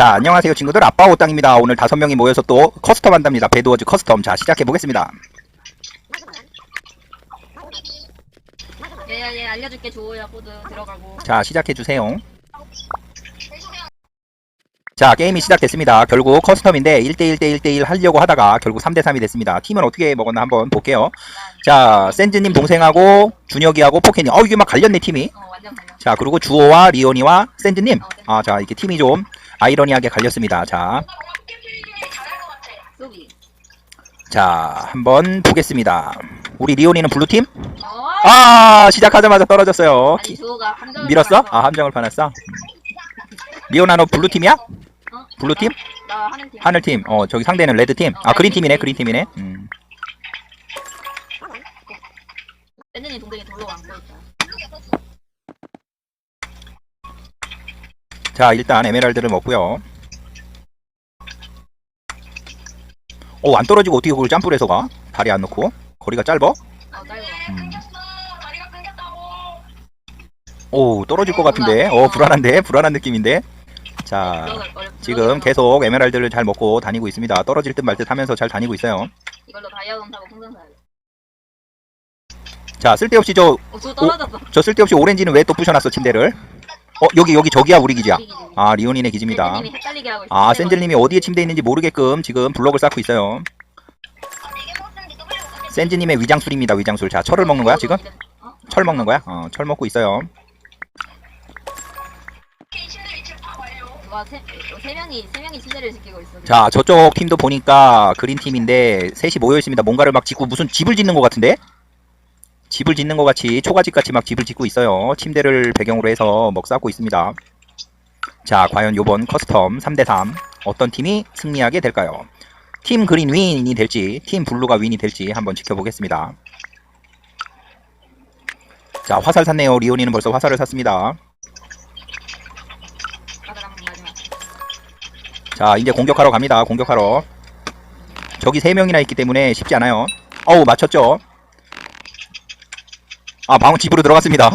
자, 안녕하세요 친구들. 아빠 오 땅입니다. 오늘 다섯 명이 모여서 또 커스텀 한답니다. 배드워즈 커스텀. 자, 시작해 보겠습니다. 예예 예, 알려줄게 조호야 코드 들어가고 자, 시작해 주세요. 자, 게임이 시작됐습니다. 결국 커스텀인데 1대1대1대1 하려고 하다가 결국 3대3이 됐습니다. 팀은 어떻게 먹었나 한번 볼게요. 자, 센즈님 동생하고 준혁이하고 포켓이 어, 이게 막 갈렸네, 팀이. 어 자, 그리고 주호와 리온이와 샌드님. 아, 자, 이렇게 팀이 좀 아이러니하게 갈렸습니다. 자, 자, 한번 보겠습니다. 우리 리온이는 블루팀? 어 아, 시작하자마자 떨어졌어요. 아니 밀었어? 아, 함정을 파놨어? 리온아, 너 블루팀이야? 어? 블루팀? 하늘팀. 어, 저기 상대는 레드팀. 아, 그린팀이네, 그린팀이네. 음. 밴드니 동생이 돌로 안고 있다 자, 일단 에메랄드를 먹고요. 오, 안 떨어지고 어떻게 그걸 점프를 해서 가? 다리 안 넣고. 거리가 짧어? 어 짧아 음. 오, 떨어질 것 같은데. 어, 불안한데? 불안한 느낌인데. 자, 지금 계속 에메랄드를 잘 먹고 다니고 있습니다. 떨어질 듯 말 듯 하면서 잘 다니고 있어요. 이걸로 다이아몬드 하고 풍선 사야 자, 쓸데없이 저, 돼어저 떨어졌어 저 쓸데없이 오렌지는 왜 또 부셔놨어, 침대를? 어, 여기, 여기 저기야, 우리 기지야. 아, 리온이네 기지입니다. 샌드님이 헷갈리게 하고 있어 아, 샌들님이 어디에 침대 있는지 모르게끔 지금 블록을 쌓고 있어요. 샌즈님의 위장술입니다, 위장술. 자, 철을 먹는 거야, 지금? 어? 철 먹는 거야? 어, 철 먹고 있어요. 누가 세, 세 명이 세 명이 침대를 지키고 있어 자, 저쪽 팀도 보니까 그린 팀인데 셋이 모여 있습니다. 뭔가를 막 짓고 무슨 집을 짓는 것 같은데? 집을 짓는 것 같이 초가집 같이 막 집을 짓고 있어요. 침대를 배경으로 해서 먹 쌓고 있습니다. 자, 과연 요번 커스텀 3대3 어떤 팀이 승리하게 될까요? 팀 그린 윈이 될지, 팀 블루가 윈이 될지 한번 지켜보겠습니다. 자, 화살 샀네요. 리온이는 벌써 화살을 샀습니다. 자, 이제 공격하러 갑니다. 공격하러. 저기 세 명이나 있기 때문에 쉽지 않아요. 어우, 맞췄죠? 아, 방금 집으로 들어갔습니다.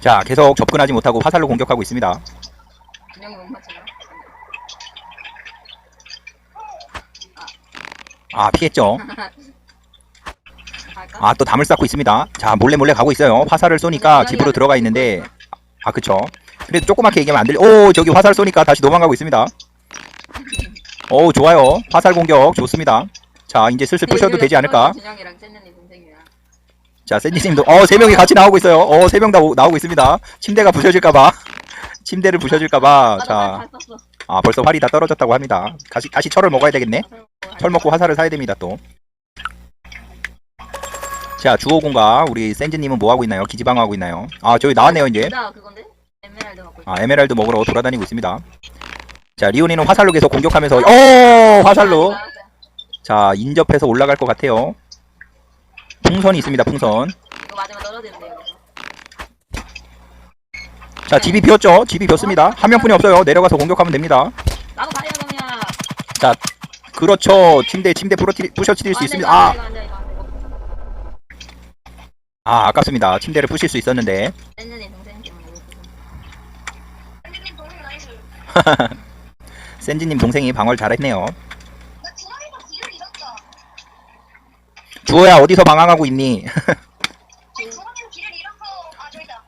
자, 계속 접근하지 못하고 화살로 공격하고 있습니다. 아, 피했죠? 아, 또 담을 쌓고 있습니다. 자, 몰래 몰래 가고 있어요. 화살을 쏘니까 집으로 들어가 있는데, 아, 그쵸. 그래도 조그맣게 얘기하면 안 들리, 오, 저기 화살 쏘니까 다시 도망가고 있습니다. 오, 좋아요. 화살 공격 좋습니다. 자, 이제 슬슬 부셔도 되지 않을까? 동생이랑 자, 샌디님도 어, 세 명이 같이 나오고 있어요. 어, 세 명 다 나오고 있습니다. 침대가 부셔질까 봐. 침대를 부셔질까봐. 자 자, 잘 썼어 아, 벌써 활이 다 떨어졌다고 합니다. 다시, 다시 철을 먹어야 되겠네. 철 먹고 화살을 사야 됩니다, 또. 자, 주호군과 우리 샌즈님은 뭐 하고 있나요? 기지방 하고 있나요? 아, 저기 나왔네요, 이제. 나 그건데 에메랄드 먹고 아, 에메랄드 먹으러 돌아다니고 있습니다. 자, 리오니는 화살로 계속 공격하면서, 어, 화살로. 자, 인접해서 올라갈 것 같아요. 풍선이 있습니다, 풍선. 이거 마지막 떨어지는데 여기서 자, 집이 비었죠? 집이 비었습니다. 한 명뿐이 없어요. 내려가서 공격하면 됩니다. 나도 다이아몬이야 자, 그렇죠. 침대, 침대 부러뜨리, 부셔뜨릴 수 있습니다. 아, 아, 아깝습니다. 침대를 부실 수 있었는데 동생 때문에 이거 센지님 동생이 방어를 잘했네요. 주호야, 어디서 방황하고 있니?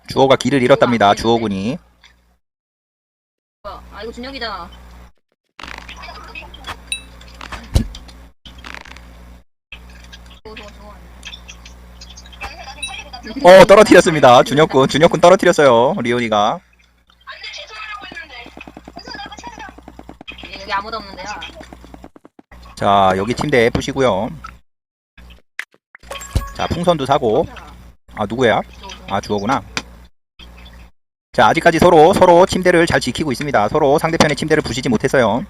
주호가 길을 잃었답니다. 주호군이. 아 이거 좋아 어, 떨어뜨렸습니다. 준혁군, 준혁군 떨어뜨렸어요. 리온이가. 여기 아무도 없는데요 자, 여기 침대 부시고요. 자, 풍선도 사고. 아, 누구야? 아, 주호구나. 자, 아직까지 서로, 서로 침대를 잘 지키고 있습니다. 서로 상대편의 침대를 부시지 못했어요.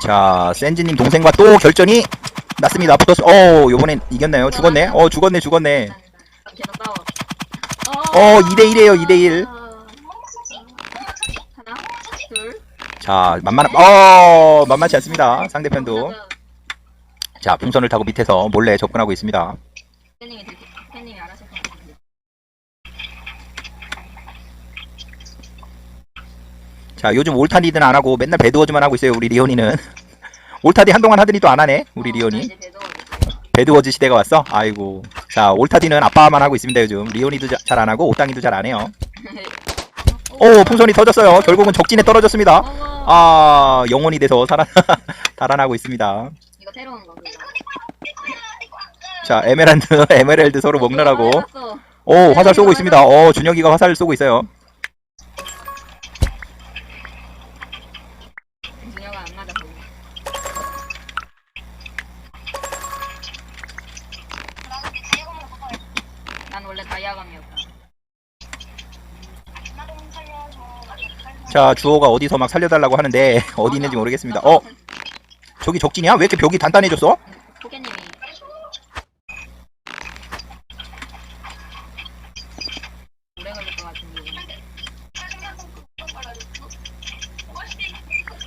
자, 센지님 동생과 또 결전이 났습니다. 붙었어. 어, 요번엔 이겼나요? 죽었네. 어, 죽었네, 죽었네. 싸워 어, 2대1이에요, 2대1. 하나 둘 자, 만만, 어, 만만치 않습니다. 상대편도. 자, 풍선을 타고 밑에서 몰래 접근하고 있습니다. 자, 요즘 올타디는 안 하고 맨날 배드워즈만 하고 있어요, 우리 리온이는. 올타디 한동안 하더니 또 안 하네, 우리 어, 나 리온이. 배드워즈 시대가 왔어? 아이고. 자, 올타디는 아빠만 하고 있습니다, 요즘. 리온이도 잘 안 하고, 오땅이도 잘 안 해요. 오, 풍선이 터졌어요. 결국은 적진에 떨어졌습니다. 어, 아, 영혼이 돼서 살아, 달아나고 있습니다. 이거 새로운 거. 자, 에메랄드, 에메랄드 서로 먹느라고. 어, 어, 오, 화살 쏘고 있습니다. 어, 준혁이가 화살을 쏘고 있어요. 자, 주호가 어디서 막 살려달라고 하는데, 어디 있는지 모르겠습니다. 어, 저기 적진이야? 왜 이렇게 벽이 단단해졌어? 포켓님이 오래 걸릴 것 같은데.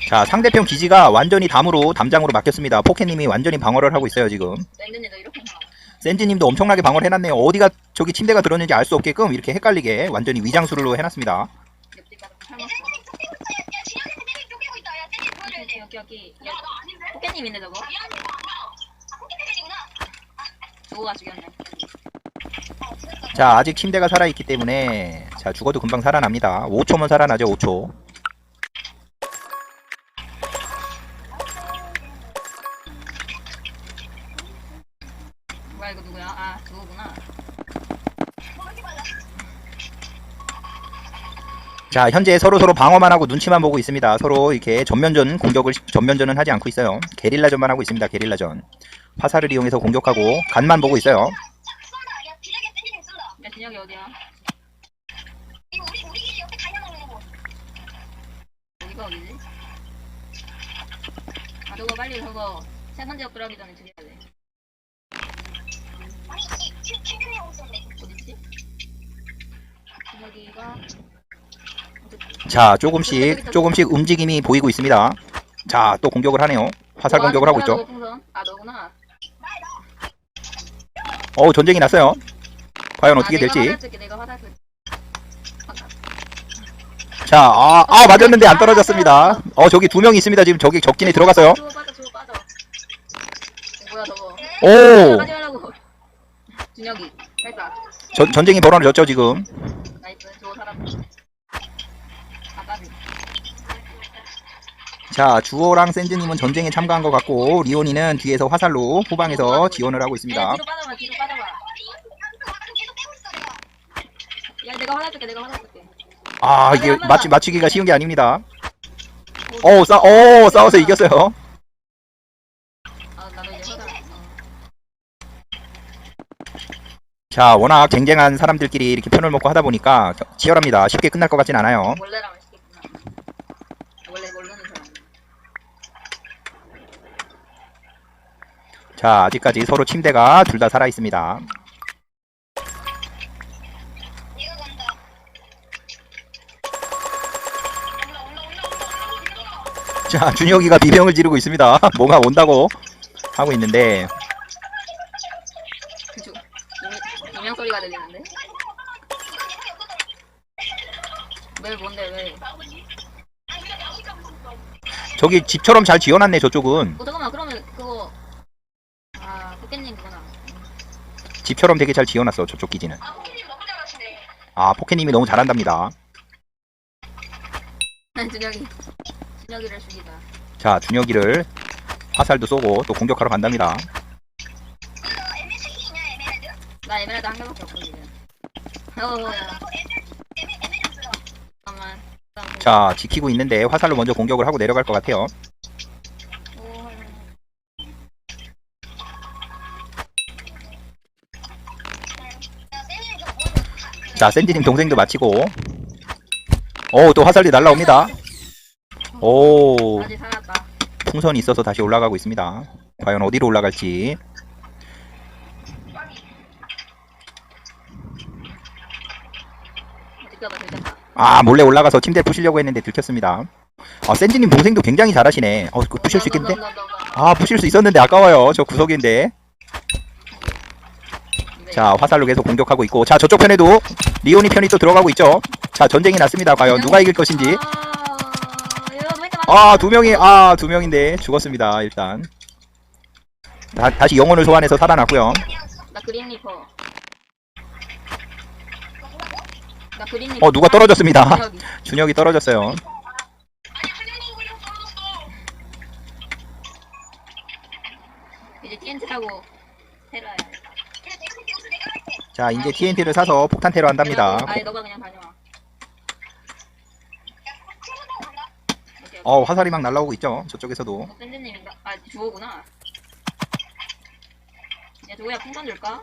자, 상대편 기지가 완전히 담으로, 담장으로 막혔습니다. 포켓님이 완전히 방어를 하고 있어요, 지금. 랜드님도 이렇게 나. 센즈님도 엄청나게 방어를 해놨네요. 어디가 저기 침대가 들었는지 알 수 없게끔 이렇게 헷갈리게 완전히 위장수로 해놨습니다. 옆집 가서 삶았어. 여기 여기 여기. 포켓님 있네 저거. 누구가 죽였네. 자, 아직 침대가 살아있기 때문에, 자, 죽어도 금방 살아납니다. 5초면 살아나죠, 5초. 자, 현재 서로 서로 방어만 하고 눈치만 보고 있습니다. 서로 이렇게 전면전 공격을 전면전은 하지 않고 있어요. 게릴라전만 하고 있습니다. 게릴라전. 화살을 이용해서 공격하고 간만 보고 있어요. 야 진혁이 어디야? 어디가 어디지? 아 저거 빨리 저거 세선 지역 들어가기 전에 죽여야 돼. 어딨지? 진혁이가 자, 조금씩 조금씩 움직임이 보이고 있습니다. 자, 또 공격을 하네요. 화살 와, 공격을 하고 있죠. 아 너구나. 어, 전쟁이 났어요. 과연 어떻게 아, 될지. 자, 아, 아, 맞았는데 안 떨어졌습니다. 어, 저기 두 명이 있습니다. 지금 저기 적진에 들어갔어요. 오. 전, 전쟁이 벌어졌죠, 지금. 자, 주호랑 센즈님은 전쟁에 참가한 것 같고, 리온이는 뒤에서 화살로 후방에서 지원을 하고 있습니다. 야, 뒤로 빠져봐 뒤로 빠져봐. 야 내가 화살 쓸게 내가 화살 쓸게. 아, 이게 맞추, 맞추기가 쉬운 게 아닙니다. 오, 싸, 오, 싸워서 이겼어요. 아 나도 이제 화살. 어. 자, 워낙 쟁쟁한 사람들끼리 이렇게 편을 먹고 하다 보니까 치열합니다. 쉽게 끝날 것 같진 않아요. 원래라면 시겠구나. 원래 모르는 사람. 자, 아직까지 서로 침대가 둘 다 살아 있습니다. 자, 준혁이가 비명을 지르고 있습니다. 뭐가 온다고 하고 있는데? 이명- 이명 소리가 들리는데? 왜 뭔데 왜? 저기 집처럼 잘 지어놨네, 저쪽은. 어 잠깐만 그러면 그거 아 포켓님 그거나 집처럼 되게 잘 지어놨어, 저쪽 기지는. 아, 포켓님이 너무 잘한답니다. 준혁이 준혁이를 죽이다 자, 준혁이를 화살도 쏘고 또 공격하러 간답니다. 나 에메랄드 한 개밖에 없어 어야 잠깐만 자, 지키고 있는데 화살로 먼저 공격을 하고 내려갈 것 같아요. 자, 샌디님 동생도 마치고. 오, 또 화살이 날라옵니다. 오, 아직 살았다 풍선이 있어서 다시 올라가고 있습니다. 과연 어디로 올라갈지. 들켰다 아, 몰래 올라가서 침대 부시려고 했는데 들켰습니다. 아 센지님 동생도 굉장히 잘하시네 어 그거 부실 수 있겠는데? 아 부실 수 있었는데 아까워요 저 구석인데 네. 자 화살로 계속 공격하고 있고 자 저쪽 편에도 리오니 편이 또 들어가고 있죠 자 전쟁이 났습니다 과연 누가 이길 것인지 아, 많아? 아두 명이 아 두 명인데 죽었습니다 일단 다, 다시 영혼을 소환해서 살아났고요 나 그린 리퍼. 나 그린 리퍼. 어 누가 떨어졌습니다 준혁이. 준혁이 떨어졌어요 이제 TNT 타고 테라야. 자 이제 TNT를 사서 폭탄 테러 한답니다 아니 너가 그냥 다녀와. 오케이, 오케이. 어 화살이 막 날라오고 있죠 저쪽에서도 어, 샌드님인가? 아 주호구나. 야 주호야 풍선 줄까?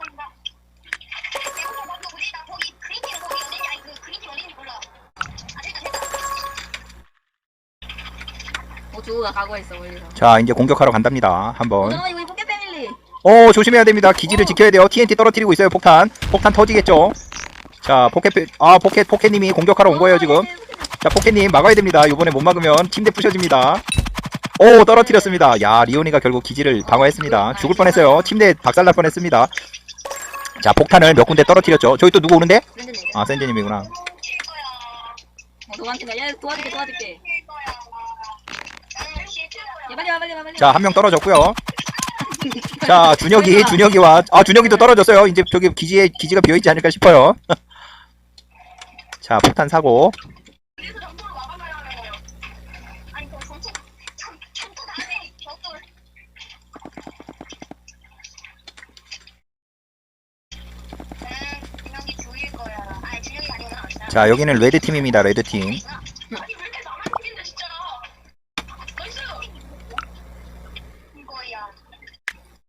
어 주호가 각오했어 멀리서. 자 이제 공격하러 간답니다 어 한번 잠 어 조심해야 됩니다. 기지를 지켜야 돼요. TNT 떨어뜨리고 있어요 폭탄. 폭탄 터지겠죠? 자 포켓 페- 아 포켓 포켓님이 공격하러 온 거예요 지금. 자 포켓님 막아야 됩니다. 이번에 못 막으면 침대 부셔집니다. 오 떨어뜨렸습니다. 야 리오니가 결국 기지를 방어했습니다. 죽을 뻔했어요. 침대 박살날 뻔했습니다. 자 폭탄을 몇 군데 떨어뜨렸죠? 저기 또 누구 오는데? 샌드님. 아 센제님이구나. 어 너한테 가야 도와줄게 도와줄게. 야 빨리 와 빨리 와 빨리. 자한 명 떨어졌고요 자 준혁이 준혁이 와 아 준혁이도 떨어졌어요. 이제 저기 기지에 기지가 비어있지 않을까 싶어요. 자 폭탄 사고. 자 여기는 레드 팀입니다 레드 팀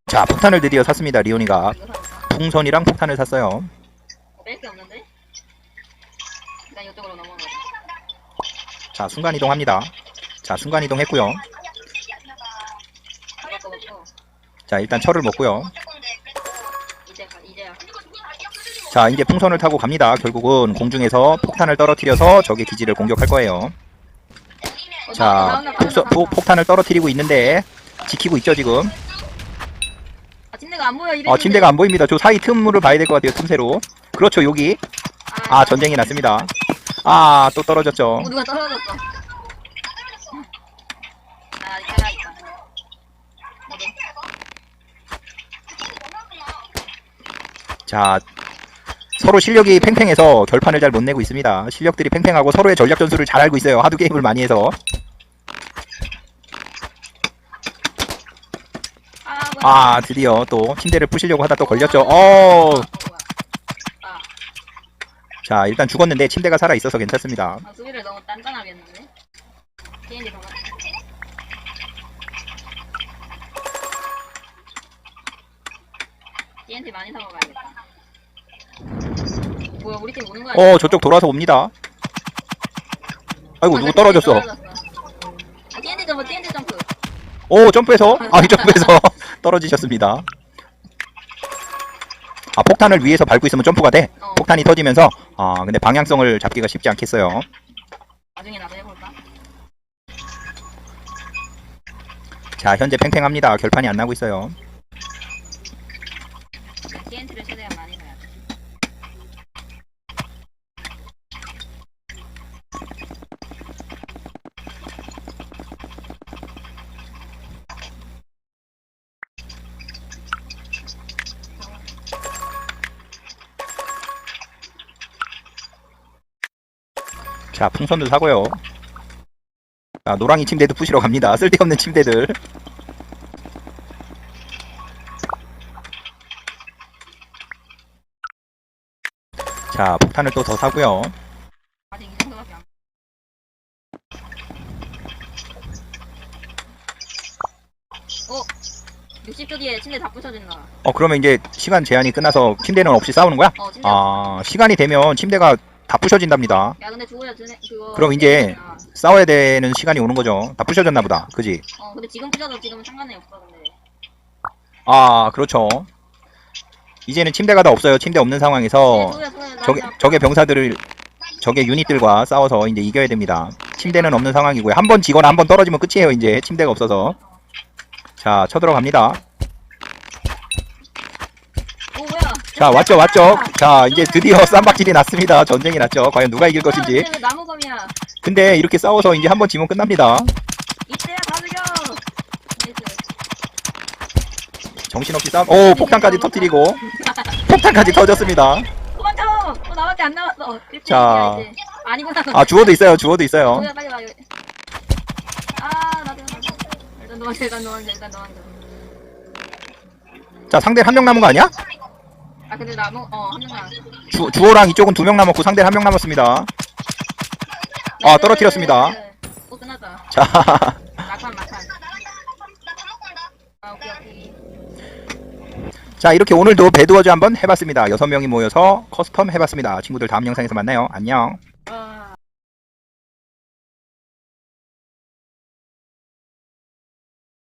자 폭탄을 드디어 샀습니다 사볼까? 풍선이랑 폭탄을 샀어요 뺄게 없는데? 일단 이쪽으로 넘어가. 자 순간 이동 합니다 자 순간 이동 했고요 이거 먹고 자 일단 철을 먹고요 이제 가 이제야. 자 이제 풍선을 타고 갑니다 결국은 공중에서 폭탄을 떨어뜨려서 적의 기지를 공격할 거예요 어, 자 나온다, 나온다, 폭서, 나온다. 포, 폭탄을 떨어뜨리고 있는데 지키고 있죠 지금 아 침대가 안 보여. 이래. 어 침대가 안 보입니다. 저 사이 틈을 봐야 될 것 같아요 틈새로. 그렇죠 여기. 아. 전쟁이 났습니다. 아 또 떨어졌죠. 어 누가 떨어졌어. 아. 자 서로 실력이 팽팽해서 결판을 잘 못 내고 있습니다. 실력들이 팽팽하고 서로의 전략 전술을 잘 알고 있어요. 하도 게임을 많이 해서 아. 아 드디어 또 침대를 부시려고 하다 또 걸렸죠 어. 아, 자 일단 죽었는데 침대가 살아 있어서 괜찮습니다 아 수비를 너무 단단하게 했는데. TNT 많이 사고 가야겠다. 뭐야 우리 팀 오는 거 아니야? 어 저쪽 돌아서 옵니다 아이고 누구 떨어졌어 아, TNT 점프 TNT 점프. 오 점프해서 아이 점프해서 떨어지셨습니다. 아 폭탄을 위에서 밟고 있으면 점프가 돼? 어. 폭탄이 터지면서? 아 근데 방향성을 잡기가 쉽지 않겠어요. 나중에 나도 해볼까? 자 현재 팽팽합니다. 결판이 안 나고 있어요 자 풍선도 사고요 자 노랑이 침대도 부시러 갑니다 쓸데없는 침대들 자 폭탄을 또 더 사고요. 어? 60초 뒤에 침대 다 부셔진다. 어 그러면 이제 시간 제한이 끝나서 침대는 없이 싸우는 거야? 어, 침대. 아 시간이 되면 침대가 다 부셔진답니다 야, 근데 죽어야 드네. 그거. 그럼 이제- 아, 싸워야 되는 시간이 오는 거죠 다 부셔졌나 보다 그지? 어, 근데 지금 부셔도 지금 상관이 없어, 근데. 아 그렇죠 이제는 침대가 다 없어요 침대 없는 상황에서 네, 적의, 그냥- 적의 병사들을 적의 유닛들과 싸워서 이제 이겨야 됩니다 침대는 없는 상황이고요. 한 번 지거나 한 번 떨어지면 끝이에요. 이제 침대가 없어서. 자, 쳐들어갑니다. 오 뭐야? 자, 왔죠, 왔죠. 자, 이제 드디어 쌈박질이 났습니다. 전쟁이 났죠. 과연 누가 이길 것인지. 나무검이야? 근데 이렇게 싸워서 이제 한번 지면 끝납니다. 이때야 다 죽여. 나이스. 정신없이 싸움. 오, 폭탄까지 터뜨리고. 폭탄까지 터졌습니다. 도망쳐! 어, 나밖에 안 남았어. 자. 아니구나. 아, 주워도 있어요. 주워도 있어요. 뭐야 빨리 와. 여기. 아 나도 나도. 일단 도망쳐 일단 도망쳐 일단 도망쳐. 자, 상대 한 명 남은 거 아니야? 아 근데 나무 어한 명만. 주, 주호랑 이쪽은 두 명 남았고 상대 한 명 남았습니다. 아, 떨어뜨렸습니다. 오 끝났다. 자, 막판 막판. 아 오케이 오케이. 자 이렇게 오늘도 배드워즈 한번 해봤습니다. 여섯 명이 모여서 커스텀 해봤습니다. 친구들 다음 영상에서 만나요. 안녕.